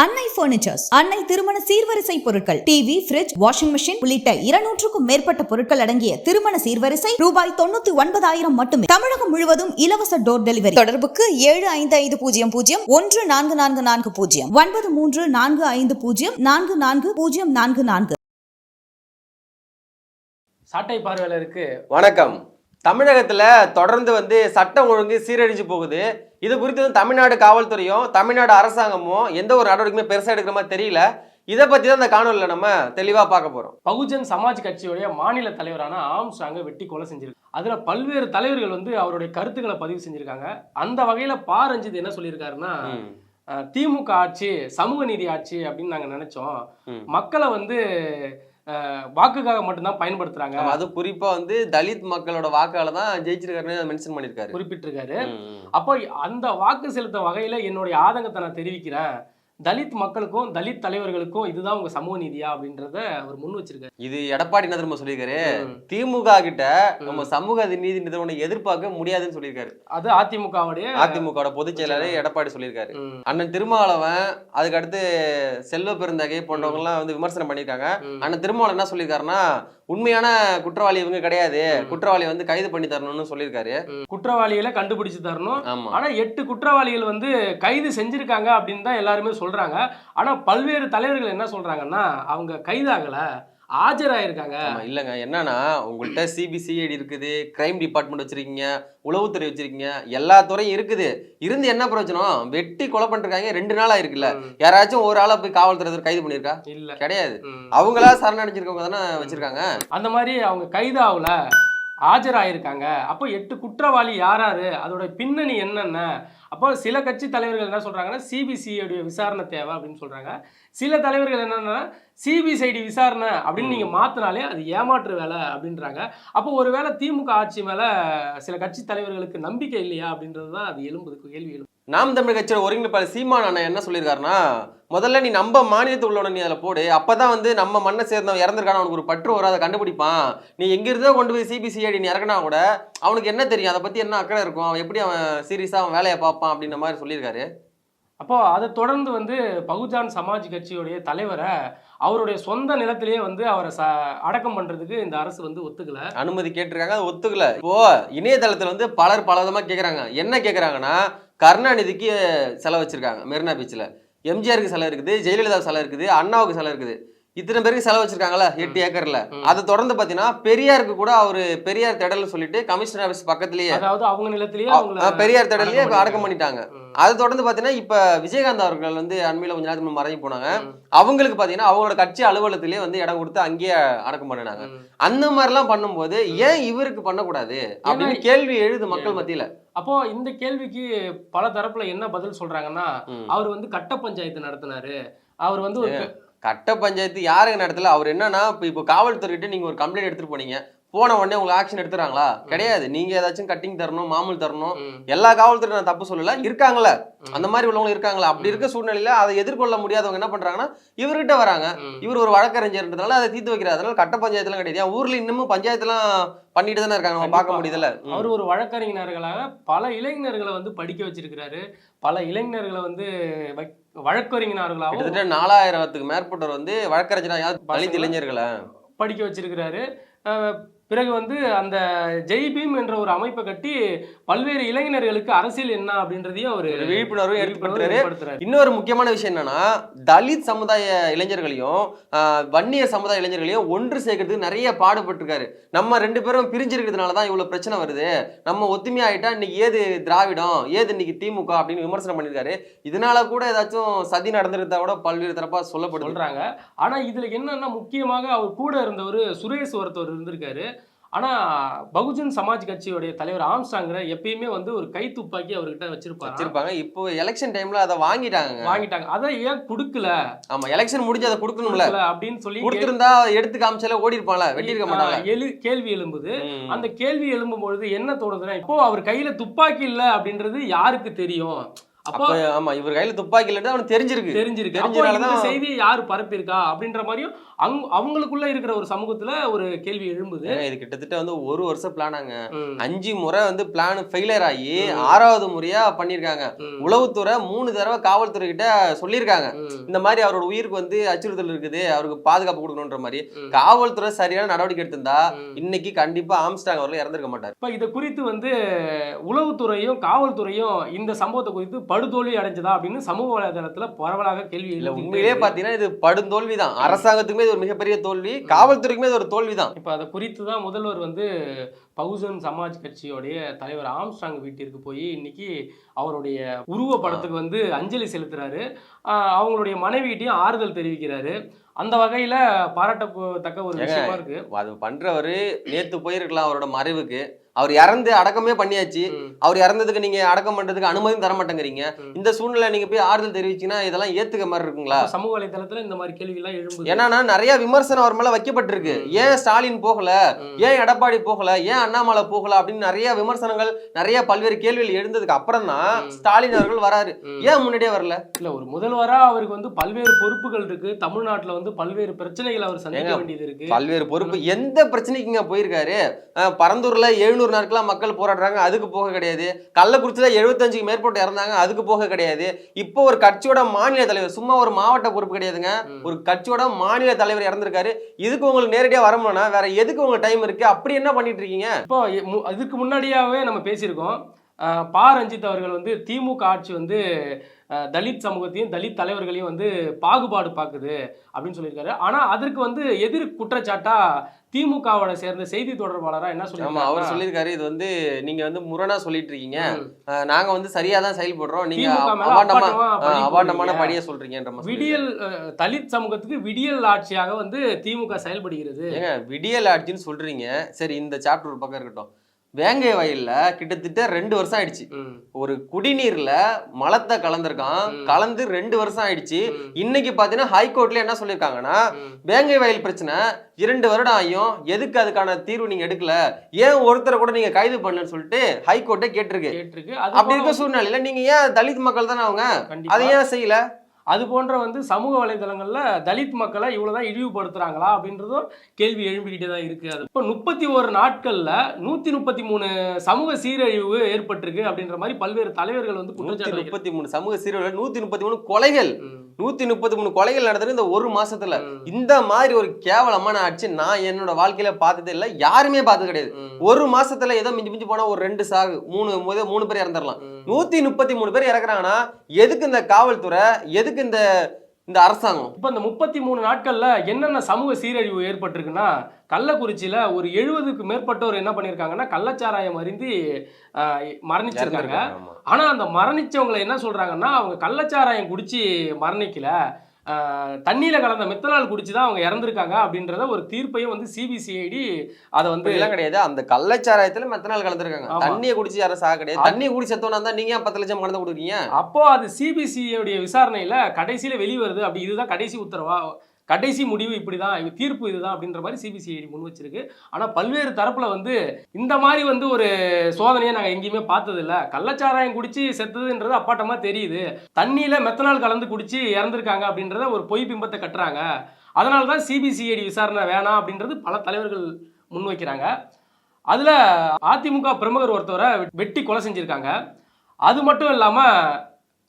அன்னை பர்னிச்சர்ஸ் அன்னை திருமண சீர்வரிசை பொருட்கள். டிவி ஃபிரிட்ஜ் வாஷிங் மெஷின் உள்ளிட்ட இருநூற்றுக்கும் மேற்பட்ட பொருட்கள் அடங்கிய திருமண சீர்வரிசை ரூபாய் தொண்ணூத்தி ஒன்பதாயிரம் மட்டுமே. தமிழகம் முழுவதும் இலவச டோர் டெலிவரி தொடர்புக்கு ஏழு ஐந்து ஐந்து பூஜ்ஜியம் பூஜ்ஜியம் ஒன்று நான்கு நான்கு நான்கு பூஜ்ஜியம். ஒன்பது மூன்று நான்கு ஐந்து பூஜ்ஜியம் நான்கு நான்கு பூஜ்ஜியம் நான்கு நான்கு. சாட்டை பார்வையாளருக்கு வணக்கம். தமிழகத்துல தொடர்ந்து வந்து சட்டம் ஒழுங்கு சீரழிஞ்சு போகுது. இது குறித்து தமிழ்நாடு காவல்துறையும் தமிழ்நாடு அரசாங்கமும் எந்த ஒரு நடவடிக்கையுமே பெருசா எடுக்கிற மாதிரி தெரியல. இதை பத்தி தான் இந்த காணொலியில் நம்ம தெளிவா பார்க்க போறோம். பகுஜன் சமாஜ் கட்சியுடைய மாநில தலைவரான ஆம்ஸ்டாங்க வெட்டி கொலை செஞ்சிருக்கு. அதுல பல்வேறு தலைவர்கள் வந்து அவருடைய கருத்துக்களை பதிவு செஞ்சிருக்காங்க. அந்த வகையில பா. ரஞ்சித் என்ன சொல்லியிருக்காருன்னா திமுக ஆட்சி சமூக நீதி ஆட்சி அப்படின்னு நாங்க நினைச்சோம். மக்களை வந்து வாக்குக்காக மட்டும்தான் பயன்படுத்துறாங்க. அது குறிப்பா வந்து தலித் மக்களோட வாக்கால தான் ஜெயிச்சிருக்காருன்னு மென்ஷன் பண்ணிருக்காரு குறிப்பிட்டிருக்காரு. அப்போ அந்த வாக்கு செலுத்த வகையில என்னுடைய ஆதங்கத்தை நான் தெரிவிக்கிறேன். தலித் மக்களுக்கும் தலித் தலைவர்களுக்கும் இதுதான் உங்க சமூக நீதியா அப்படின்றத அவர் முன் வச்சிருக்காரு. இது எடப்பாடி என்ன திரும்ப சொல்லியிருக்காரு. திமுக கிட்ட நம்ம சமூக நீதி நிறுவனம் எதிர்பார்க்க முடியாதுன்னு சொல்லியிருக்காரு. அது அதிமுகவுடைய அதிமுகவோட பொதுச் செயலாளர் எடப்பாடி சொல்லியிருக்காரு. அண்ணன் திருமாவளவன் அதுக்கு அடுத்து செல்வ பெருந்தகை போன்றவங்க எல்லாம் வந்து விமர்சனம் பண்ணியிருக்காங்க. அண்ணன் திருமாவளவன் என்ன சொல்லியிருக்காருன்னா உண்மையான குற்றவாளி இவங்க கிடையாது. குற்றவாளி வந்து கைது பண்ணி தரணும்னு சொல்லியிருக்காரு. குற்றவாளிகளை கண்டுபிடிச்சு தரணும். ஆமா. ஆனா எட்டு குற்றவாளிகள் வந்து கைது செஞ்சிருக்காங்க அப்படின்னு தான் எல்லாருமே சொல்றாங்க. ஆனா பல்வேறு தலைவர்கள் என்ன சொல்றாங்கன்னா அவங்க கைதாகல. ஆஜராயிருக்காங்க. இல்லங்க. என்னன்னா உங்கள்கிட்ட சிபிசிஐடி இருக்குது கிரைம் டிபார்ட்மெண்ட் வச்சிருக்கீங்க உளவுத்துறை வச்சிருக்கீங்க எல்லா துறையும் இருக்குது. இருந்து என்ன பிரயோஜனம்? வெட்டி கொலை பண்ணிருக்காங்க ரெண்டு நாள் ஆயிருக்குல்ல. யாராச்சும் ஒரு ஆளை போய் காவல்துறை கைது பண்ணியிருக்கா? இல்ல. கிடையாது. அவங்களா சரணடைஞ்சிருக்கவங்க தானே வச்சிருக்காங்க? அந்த மாதிரி அவங்க கைதாகல ஆஜராயிருக்காங்க. அப்போ எட்டு குற்றவாளி யாராரு? அதோட பின்னணி என்னென்ன? அப்போ சில கட்சி தலைவர்கள் என்ன சொல்றாங்கன்னா சிபிசிஐடைய விசாரணை தேவை அப்படின்னு சொல்றாங்க. சில தலைவர்கள் என்னன்னா சிபிசிஐடி விசாரணை அப்படின்னு நீங்க மாத்தினாலே அது ஏமாற்று வேலை அப்படின்றாங்க. அப்போ ஒருவேளை திமுக ஆட்சி மேல சில கட்சி தலைவர்களுக்கு நம்பிக்கை இல்லையா அப்படின்றது தான் அது எழும்புது கேள்வி எழும்புது. நாம் தமிழ் கட்சியோட ஒருங்கிணைப்பாளர் சீமான் அண்ணன் என்ன சொல்லியிருக்காருன்னா முதல்ல நீ நம்ம மாநிலத்தில் உள்ளவன நீ அதில் போடு. அப்பதான் வந்து நம்ம மண்ணை சேர்ந்தவன் இறந்துருக்கான அவனுக்கு ஒரு பற்று வரும் அதை கண்டுபிடிப்பான். நீ எங்கிருந்தோ கொண்டு போய் சிபிசிஐடி நீ இறங்கினா கூட அவனுக்கு என்ன தெரியும்? அதை பத்தி என்ன அக்கறை இருக்கும்? அவன் எப்படி அவன் சீரியஸா அவன் வேலையை பார்ப்பான்? அப்படின்ற மாதிரி சொல்லியிருக்காரு. அப்போ அதை தொடர்ந்து வந்து பகுஜான் சமாஜ் கட்சியுடைய தலைவரை அவருடைய சொந்த நிலத்திலேயே வந்து அவரை ச அடக்கம் பண்றதுக்கு இந்த அரசு வந்து ஒத்துக்கல. அனுமதி கேட்டிருக்காங்க அது ஒத்துக்கல. இப்போ இணையதளத்துல வந்து பலர் பல விதமா கேக்குறாங்க. என்ன கேக்குறாங்கன்னா கருணாநிதிக்கு செலவு வச்சுருக்காங்க மெரினா பீச்சில் எம்ஜிஆருக்கு செலவு இருக்குது ஜெயலலிதா செலவு இருக்குது அண்ணாவுக்கு செலவு இருக்குது. இத்தனை பேருக்கு செலவு வச்சிருக்காங்கல்ல எட்டு ஏக்கர்ல. அதை தொடர்ந்து பாத்தீங்கன்னா பெரியாருக்கு கூட அவரு பெரியார் திடல்னு சொல்லிட்டு கமிஷனர் ஆபீஸ் பக்கத்துலயே அதாவது அவங்க நிலத்திலேயே பெரியார் திடல்லையே அடக்கம் பண்ணிட்டாங்க. அதை தொடர்ந்து பாத்தீங்கன்னா இப்ப விஜயகாந்த் அவர்கள் வந்து அண்மையில கொஞ்ச நேரத்துக்கு மறைஞ்சு போனாங்க. அவங்களுக்கு பாத்தீங்கன்னா அவங்களோட கட்சி அலுவலகத்திலேயே வந்து இடம் கொடுத்து அங்கேயே அடக்கம் பண்ணினாங்க. அந்த மாதிரிலாம் பண்ணும்போது ஏன் இவருக்கு பண்ணக்கூடாது? அப்படின்னு கேள்வி எழுது மக்கள் மத்தியில. அப்போ இந்த கேள்விக்கு பல தரப்புல என்ன பதில் சொல்றாங்கன்னா. அவர் வந்து கட்ட பஞ்சாயத்து நடத்தினாரு. அவர் வந்து ஒரு கட்ட பஞ்சாயத்து யாருங்க நடத்தல? அவர் என்னன்னா இப்போ இப்போ காவல்துறைகிட்ட நீங்க ஒரு கம்ப்ளைண்ட் எடுத்துட்டு போனீங்க. போன உடனே உங்களுக்கு ஆக்ஷன் எடுத்துறாங்களா கிடையாது. நீங்க ஏதாச்சும் கட்டிங் தரணும் மாமூல் தரணும். எல்லா காவல்துறை நான் தப்பு சொல்லல. இருக்காங்களே அந்த மாதிரி உள்ளவங்க இருக்காங்களா? அப்படி இருக்க சூழ்நிலையில அதை எதிர்கொள்ள முடியாதவங்க என்ன பண்றாங்கன்னா இவர்கிட்ட வராங்க. இவர் ஒரு வழக்கறிஞர்ன்றதுனால அதை தீர்த்து வைக்கிறார். அதனால கட்ட பஞ்சாயத்துலாம் கிடையாது. ஏன்? ஊர்ல இன்னமும் பஞ்சாயத்துலாம் பண்ணிட்டு தானே இருக்காங்க. நம்ம பார்க்க கண்டிப்பா. முடியுதுல்ல ம். அவர் ஒரு வழக்கறிஞர்களாக பல இளைஞர்களை வந்து படிக்க வச்சிருக்கிறாரு. பல இளைஞர்களை வந்து வழக்கறிஞர்களாகவும் கிட்டத்தட்ட நாலாயிரத்துக்கு மேற்பட்டவர் வந்து வழக்கறிஞரா யார் தலித். இளைஞர்களை படிக்க வச்சிருக்கிறாரு பிறகு வந்து அந்த ஜெய் பீம் என்ற ஒரு அமைப்பை கட்டி பல்வேறு இளைஞர்களுக்கு அரசியல் என்ன அப்படின்றதையும் அவர் ஒரு விழிப்புணர்வு ஏற்படுத்துறாரு. இன்னொரு முக்கியமான விஷயம் என்னன்னா தலித் சமுதாய இளைஞர்களையும் வன்னிய சமுதாய இளைஞர்களையும் ஒன்று சேர்க்கறதுக்கு நிறைய பாடுபட்டிருக்காரு. நம்ம ரெண்டு பேரும் பிரிஞ்சிருக்கிறதுனால தான் இவ்வளவு பிரச்சனை வருது. நம்ம ஒத்துமையாயிட்டா இன்னைக்கு ஏது திராவிடம் ஏது இன்னைக்கு திமுக அப்படின்னு விமர்சனம் பண்ணியிருக்காரு. இதனால கூட ஏதாச்சும் சதி நடந்திருந்தா கூட பல்வேறு தரப்பா சொல்லப்படுது. சொல்றாங்க. ஆனா இதுல என்னன்னா முக்கியமாக அவர் கூட இருந்தவர் சுரேஷ் ஒருத்தவர் இருந்திருக்காரு. ஆனா பகுஜன் சமாஜ் கட்சியுடைய தலைவர் ஆம்ஸ்டாங்கிற எப்பயுமே வந்து ஒரு கை துப்பாக்கி அவர்கிட்ட வச்சிருப்பாரு? வச்சிருப்பாங்க. இப்போ எலெக்ஷன் டைம்ல அதை வாங்கிட்டாங்க வாங்கிட்டாங்க. அதை ஏன் கொடுக்கல? ஆமா எலெக்ஷன் முடிஞ்சு அதை கொடுக்கணும்ல. அப்படின்னு சொல்லி கொடுத்திருந்தா எடுத்து காமிச்சாலே ஓடி இருப்பான்ல வெட்டியிருக்க மாட்டாங்க எழு கேள்வி எழும்புது. அந்த கேள்வி எழும்பும் பொழுது என்ன தோணுதுன்னா இப்போ அவர் கையில துப்பாக்கி இல்ல அப்படின்றது யாருக்கு தெரியும்? அப்போ ஆமா இவர் கையில துப்பாக்கி இல்லைன்னு அவனுக்கு தெரிஞ்சிருக்கு. தெரிஞ்சிருக்கு. தெரிஞ்சனாலதான் செய்தியை யார் பரப்பியிருக்கா அப்படின்ற மாதிரியும் அங் அவங்களுக்குள்ள இருக்கிற ஒரு சமூகத்துல ஒரு கேள்வி எழும்புது. இது கிட்டத்தட்ட வந்து ஒரு வருஷம் பிளானாங்க அஞ்சு முறை வந்து பிளான் ஃபெயிலியர் ஆகி. ஆறாவது முறையா பண்ணிருக்காங்க ம், உளவுத்துறை மூணு தடவை காவல்துறை கிட்ட சொல்லியிருக்காங்க. இந்த மாதிரி அவரோட உயிருக்கு வந்து அச்சுறுத்தல் இருக்குது. அவருக்கு பாதுகாப்பு கொடுக்கணுன்ற மாதிரி. காவல்துறை சரியான நடவடிக்கை எடுத்திருந்தா. இன்னைக்கு கண்டிப்பா ஆம்ஸ்டாங் அவர்கள் இறந்திருக்க மாட்டார். இப்ப இதை குறித்து வந்து உளவுத்துறையும் காவல்துறையும் இந்த சம்பவத்தை குறித்து படுதோல்வி அடைஞ்சதா அப்படின்னு சமூக வலைதளத்துல பரவலாக கேள்வி இல்ல உண்மையிலேயே. பாத்தீங்கன்னா இது படுந்தோல்வி தான் அரசாங்கத்துக்குமே இது ஒரு மிகப்பெரிய தோல்வி காவல்துறைக்குமே இது ஒரு தோல்வி தான் இப்போ அதை குறித்து தான் முதல்வர் வந்து பகுஜன் சமாஜ் கட்சியோடைய தலைவர் ஆம்ஸ்ட்ராங் வீட்டிற்கு போய் இன்னைக்கு அவருடைய உருவ படத்துக்கு வந்து அஞ்சலி செலுத்துறாரு. அவங்களுடைய மனைவிட்டையும் ஆறுதல் தெரிவிக்கிறாரு. அந்த வகையில பாராட்டத்தக்க ஒரு விஷயமா இருக்கு. அது பண்றவரு நேத்து போயிருக்கலாம் அவரோட மறைவுக்கு. அவர் இறந்து அடக்கமே பண்ணியாச்சு. அவர் இறந்ததுக்கு நீங்க அடக்கம் பண்றதுக்கு அனுமதியும் தர மாட்டேங்கிறீங்க. இந்த சூழ்நிலை நீங்க போய் ஆறுதல் தெரிவிச்சீங்கன்னா இதெல்லாம் ஏத்துக்க மாதிரி இருக்குங்களா? சமூக வலைதளத்துல இந்த மாதிரி கேள்வி எல்லாம் எழும்புது. ஏன்னா நிறைய விமர்சனம் அவர் மேல வைக்கப்பட்டிருக்கு. ஏன் ஸ்டாலின் போகல? ஏன் எடப்பாடி போகல? ஏன் அண்ணாமலை போகல? அப்படின்னு நிறைய விமர்சனங்கள் நிறைய பல்வேறு கேள்விகள் எழுந்ததுக்கு அப்புறம் தான். ஸ்டாலின் அவர்கள் வராரு. ஏன் முன்னாடியே வரல? இல்ல ஒரு முதல்வரா அவருக்கு வந்து பல்வேறு பொறுப்புகள் இருக்கு. தமிழ்நாட்டுல வந்து பல்வேறு பிரச்சனைகளை அவர் சந்திக்க வேண்டியது இருக்கு. பல்வேறு பொறுப்பு எந்த பிரச்சனைக்குங்க போயிருக்காரு? பரந்தூர்ல எழுநூறு நாட்களா மக்கள் போராடுறாங்க அதுக்கு போக கிடையாது. கள்ளக்குறிச்சியில எழுபத்தஞ்சுக்கு மேற்பட்டு இறந்தாங்க அதுக்கு போக கிடையாது. இப்போ ஒரு கட்சியோட மாநில தலைவர் சும்மா ஒரு மாவட்ட பொறுப்பு கிடையாதுங்க. ஒரு கட்சியோட மாநில தலைவர் இறந்திருக்காரு. இதுக்கு உங்களுக்கு நேரடியா வரணும்னா வேற எதுக்கு உங்களுக்கு டைம் இருக்கு? அப்படி என்ன பண்ணிட்டு இருக்கீங்க? இப்போ இதுக்கு முன்னாடியாவே நம்ம பேசியிருக்கோம். பா. ரஞ்சித் அவர்கள் வந்து திமுக ஆட்சி வந்து தலித் சமூகத்தையும் தலித் தலைவர்களையும் வந்து பாகுபாடு பார்க்குது அப்படின்னு சொல்லியிருக்காரு. ஆனா அதற்கு வந்து எதிர் குற்றச்சாட்டா திமுகவோட சேர்ந்த செய்தி தொடர்பாளரா என்ன ஆமா அவர் சொல்லியிருக்காரு இது வந்து நீங்க வந்து முரணா சொல்லிட்டு இருக்கீங்க நாங்க வந்து சரியா தான் செயல்படுறோம். நீங்க அபாண்டமான சொல்றீங்கன்ற மாதிரி விடியல் தலித் சமூகத்துக்கு விடியல் ஆட்சியாக வந்து திமுக செயல்படுகிறது. ஏங்க விடியல் ஆட்சின்னு சொல்றீங்க. சரி இந்த சாப்டர் ஒரு பக்கம் இருக்கட்டும். வேங்கை வயல்ல கிட்டத்தட்ட ரெண்டு வருஷம் ஆயிடுச்சு. ஒரு குடிநீர்ல மலத்தை கலந்திருக்கான். கலந்து ரெண்டு வருஷம் ஆயிடுச்சு. இன்னைக்கு பாத்தீங்கன்னா ஹைகோர்ட்ல என்ன சொல்லியிருக்காங்கன்னா. வேங்கை வயல் பிரச்சனை இரண்டு வருடம் ஆயும். எதுக்கு அதுக்கான தீர்வு நீங்க எடுக்கல? ஏன் ஒருத்தரை கூட நீங்க கைது பண்ணலன்னு சொல்லிட்டு ஹைகோர்ட்டே கேட்டிருக்கு. அப்படி இருக்க சூழ்நிலையில நீங்க ஏன் தலித் மக்கள் தானே அவங்க? அதை ஏன் செய்யல? அது போன்ற வந்து சமூக வலைதளங்கள்ல தலித் மக்களை இவ்வளவுதான் இழிவுபடுத்துறாங்களா அப்படின்றதும் கேள்வி எழும்பிக்கிட்டே தான் இருக்கு. அது இப்போ முப்பத்தி ஒரு நாட்கள்ல நூத்தி முப்பத்தி மூணு சமூக சீரழிவு ஏற்பட்டிருக்கு அப்படின்ற மாதிரி பல்வேறு தலைவர்கள் வந்து குற்றச்சாட்டு. முப்பத்தி மூணு சமூக சீரழிவு நூத்தி முப்பத்தி மூணு கொலைகள். நூத்தி முப்பத்தி மூணு கொலைகள் நடந்தது இந்த ஒரு மாசத்துல. இந்த மாதிரி ஒரு கேவலமான ஆட்சி நான் என்னோட வாழ்க்கையில பார்த்ததே இல்லை யாருமே பார்த்தது கிடையாது. ஒரு மாசத்துல ஏதோ மிஞ்சி மிஞ்சி போனா ஒரு ரெண்டு சாகு மூணு மூணு பேர் இறந்துடலாம். நூத்தி முப்பத்தி மூணு பேர் இறக்குறாங்கன்னா எதுக்கு இந்த காவல்துறை எதுக்கு இந்த இந்த அரசாங்கம்? இப்போ இந்த முப்பத்தி மூணு நாட்கள்ல என்னென்ன சமூக சீரழிவு ஏற்பட்டிருக்குன்னா கள்ளக்குறிச்சியில ஒரு எழுபதுக்கு மேற்பட்டோர் என்ன பண்ணியிருக்காங்கன்னா கள்ளச்சாராயம் அருந்தி மரணிச்சிருக்காங்க. இறந்திருக்காங்க, ஆமா. ஆனா அந்த மரணிச்சவங்களை என்ன சொல்றாங்கன்னா அவங்க கள்ளச்சாராயம் குடிச்சு மரணிக்கல. தண்ணியில கலந்த மெத்தனால் குடிச்சு தான் அவங்க இறந்திருக்காங்க அப்படின்றத ஒரு தீர்ப்பையும் வந்து சிபிசிஐடி அதை வந்து அப்படிலாம் கிடையாது. அந்த கள்ளச்சாராயத்துல மெத்தனால் கலந்துருக்காங்க. தண்ணியை குடிச்சு யாரும் சாக கிடையாது. தண்ணியை குடிச்சு செத்தவனா இருந்தா நீங்க பத்து லட்சம் கலந்து கொடுக்குறீங்க? அப்போ அது சிபிசிஐடைய விசாரணையில கடைசியில வெளிவருது. அப்படி இதுதான் கடைசி உத்தரவா? கடைசி முடிவு இப்படி தான் தீர்ப்பு இதுதான் அப்படின்ற மாதிரி சிபிசிஐடி முன் வச்சிருக்கு. ஆனால் பல்வேறு தரப்பில் வந்து இந்த மாதிரி வந்து ஒரு சோதனையை நாங்கள் எங்கேயுமே பார்த்ததில்ல. கள்ளச்சாராயம் குடிச்சு செத்ததுன்றது அப்பாட்டமாக தெரியுது. தண்ணியில் மெத்தனால் கலந்து குடிச்சு இறந்துருக்காங்க அப்படின்றத ஒரு பொய் பிம்பத்தை கட்டுறாங்க. அதனால தான் சிபிசிஐடி விசாரணை வேணாம் அப்படின்றது பல தலைவர்கள் முன்வைக்கிறாங்க அதில் அதிமுக பிரமுகர் ஒருத்தவரை வெட்டி கொலை செஞ்சுருக்காங்க. அது மட்டும் இல்லாமல்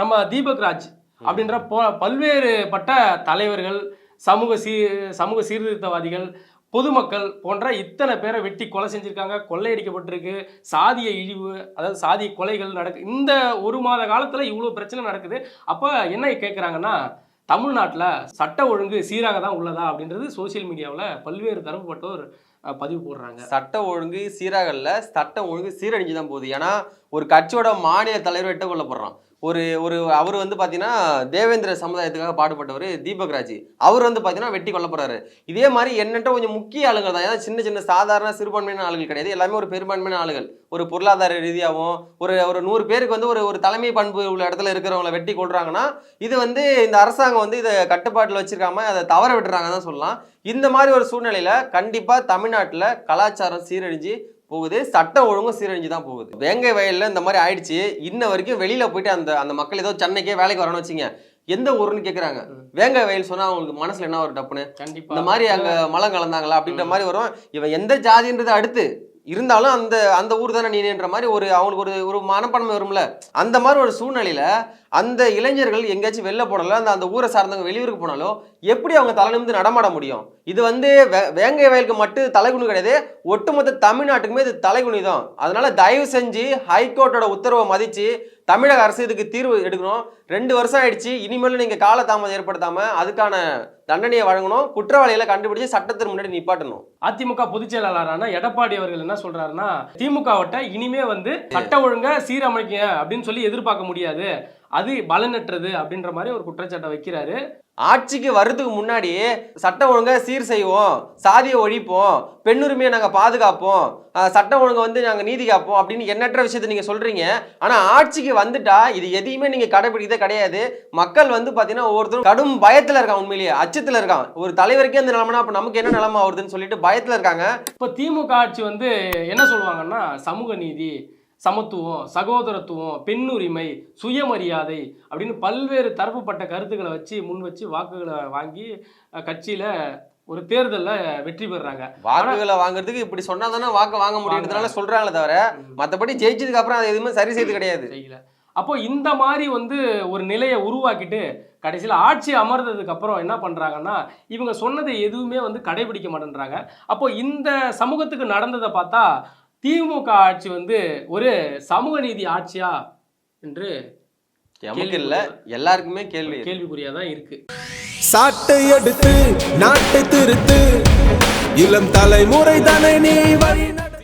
நம்ம தீபக் ராஜ் அப்படின்ற பல்வேறு பட்ட தலைவர்கள் சமூக சீ சமூக சீர்திருத்தவாதிகள் பொதுமக்கள் போன்ற இத்தனை பேரை வெட்டி கொலை செஞ்சிருக்காங்க கொள்ளையடிக்கப்பட்டிருக்கு சாதிய இழிவு அதாவது சாதிய கொலைகள் நடக்கு இந்த ஒரு மாத காலத்தில் இவ்வளோ பிரச்சனை நடக்குது. அப்போ என்ன கேட்குறாங்கன்னா தமிழ்நாட்டில் சட்ட ஒழுங்கு சீராக தான் உள்ளதா அப்படின்றது சோஷியல் மீடியாவில் பல்வேறு தரப்புப்பட்டோர் பதிவு போடுறாங்க. சட்ட ஒழுங்கு சீராகல்ல சட்டம் ஒழுங்கு சீரழிஞ்சு தான் போகுது. ஏன்னா ஒரு கட்சியோட மாநில தலைவர் எட்ட கொள்ளப்படுறான் ஒரு ஒரு அவர் வந்து பார்த்தீங்கன்னா தேவேந்திர சமுதாயத்துக்காக பாடுபட்டவர் தீபக் ராஜ். அவர் வந்து பார்த்தீங்கன்னா வெட்டி கொல்லப்படுறாரு இதே மாதிரி என்னட்ட கொஞ்சம் முக்கிய ஆளுங்க தான். ஏதாவது சின்ன சின்ன சாதாரண சிறுபான்மையான ஆளுகள் கிடையாது. எல்லாமே ஒரு பெரும்பான்மையான ஆளுகள். ஒரு பொருளாதார ரீதியாகவும் ஒரு ஒரு நூறு பேருக்கு வந்து ஒரு ஒரு தலைமை பண்பு உள்ள இடத்துல இருக்கிறவங்கள வெட்டி கொள்றாங்கன்னா இது வந்து இந்த அரசாங்கம் வந்து இதை கட்டுப்பாட்டில் வச்சிருக்காம அதை தவற விட்டுறாங்க தான் சொல்லலாம். இந்த மாதிரி ஒரு சூழ்நிலையில் கண்டிப்பாக தமிழ்நாட்டில் கலாச்சாரம் சீரழிஞ்சு போகுது. சட்டம் ஒழுங்கும் சீரழிஞ்சு தான் போகுது. வேங்கை வயல்ல இந்த மாதிரி ஆயிடுச்சு. இன்ன வரைக்கும் வெளியில போயிட்டு அந்த அந்த மக்கள் ஏதோ சென்னைக்கே வேலைக்கு வரணும்னு வச்சுங்க. எந்த ஊருன்னு கேக்குறாங்க. வேங்கை வயல் சொன்னா அவங்களுக்கு மனசுல என்ன ஒரு டப்புன்னு? இந்த மாதிரி அங்க மலம் கலந்தாங்களா? அப்படின்ற மாதிரி வரும். இவன் எந்த ஜாதின்றது அடுத்து. இருந்தாலும் அந்த அந்த ஊர் தானே நீன்ற மாதிரி ஒரு அவங்களுக்கு ஒரு ஒரு மனப்பான்மை வரும்ல. அந்த மாதிரி ஒரு சூழ்நிலையில அந்த இளைஞர்கள் எங்கேயாச்சும் வெளில போனாலும் அந்த அந்த ஊரை சார்ந்தவங்க வெளியூருக்கு போனாலும் எப்படி அவங்க தலை நிமிந்து நடமாட முடியும்? இது வந்து வே- வேங்கை வயலுக்கு மட்டும் தலைகுனி கிடையாது. ஒட்டுமொத்த தமிழ்நாட்டுக்குமே இது தலைகுனி தான். அதனால தயவு செஞ்சு ஹைகோர்ட்டோட உத்தரவை மதித்து தமிழக அரசு இதுக்கு தீர்வு எடுக்கணும். ரெண்டு வருஷம் ஆயிடுச்சு. இனிமேலும் நீங்கள் காலதாமதம் ஏற்படுத்தாமல் அதுக்கான தண்டனையை வழங்கணும் குற்றவாளிகளை கண்டுபிடிச்சு சட்டத்திற்கு முன்னாடி நிப்பாட்டணும். அதிமுக பொதுச் செயலாளரான எடப்பாடி அவர்கள் என்ன சொல்றாருன்னா திமுகவட்ட இனிமே வந்து சட்ட ஒழுங்க சீரமைக்க அப்படின்னு சொல்லி எதிர்பார்க்க முடியாது. அது பலனற்றது அப்படின்ற மாதிரி ஒரு குற்றச்சாட்டை வைக்கிறாரு. ஆட்சிக்கு வர்றதுக்கு முன்னாடி சட்டம் ஒழுங்கை சீர் செய்வோம் சாதியை ஒழிப்போம் பெண்ணுரிமையை நாங்கள் பாதுகாப்போம் சட்டம் ஒழுங்கை வந்து நாங்கள் நீதி காப்போம் அப்படின்னு எண்ணற்ற விஷயத்தை நீங்கள் சொல்கிறீங்க ஆனால் ஆட்சிக்கு வந்துட்டா இது எதையுமே நீங்கள் கடைபிடிக்கிறதே கிடையாது. மக்கள் வந்து பார்த்தீங்கன்னா ஒவ்வொருத்தரும் கடும் பயத்தில் இருக்கான் உண்மையிலேயே அச்சத்தில் இருக்கான் ஒரு தலைவருக்கே அந்த நிலமனா அப்போ நமக்கு என்ன நிலமா வருதுன்னு சொல்லிட்டு பயத்தில் இருக்காங்க. இப்போ திமுக ஆட்சி வந்து என்ன சொல்லுவாங்கன்னா சமூக நீதி சமத்துவம் சகோதரத்துவம் பெண்ணுரிமை சுயமரியாதை அப்படின்னு பல்வேறு தரப்புப்பட்ட கருத்துக்களை வச்சு முன் வச்சு வாக்குகளை வாங்கி கட்சியில ஒரு தேர்தல்ல வெற்றி பெறுறாங்க. வாக்குகளை வாங்குறதுக்கு இப்படி சொன்னா தானே வாக்கு வாங்க முடியுன்றதுனால சொல்றாங்களே தவிர மற்றபடி ஜெயிச்சதுக்கு அப்புறம் அதை எதுவுமே சரி செய்து கிடையாது. அப்போ இந்த மாதிரி வந்து ஒரு நிலையை உருவாக்கிட்டு கடைசியில் ஆட்சி அமர்ந்ததுக்கு அப்புறம் என்ன பண்றாங்கன்னா இவங்க சொன்னதை எதுவுமே வந்து கடைபிடிக்க மாட்டேன்றாங்க. அப்போ இந்த சமூகத்துக்கு நடந்ததை பார்த்தா திமுக ஆட்சி வந்து ஒரு சமூக நீதி ஆட்சியா என்று எமக்கு இல்ல எல்லாருக்குமே கேள்வி. கேள்விக்குறியா தான் இருக்கு சாட்டை எடுத்து நாட்டை திருத்து இளம் தலைமுறை தானே நீ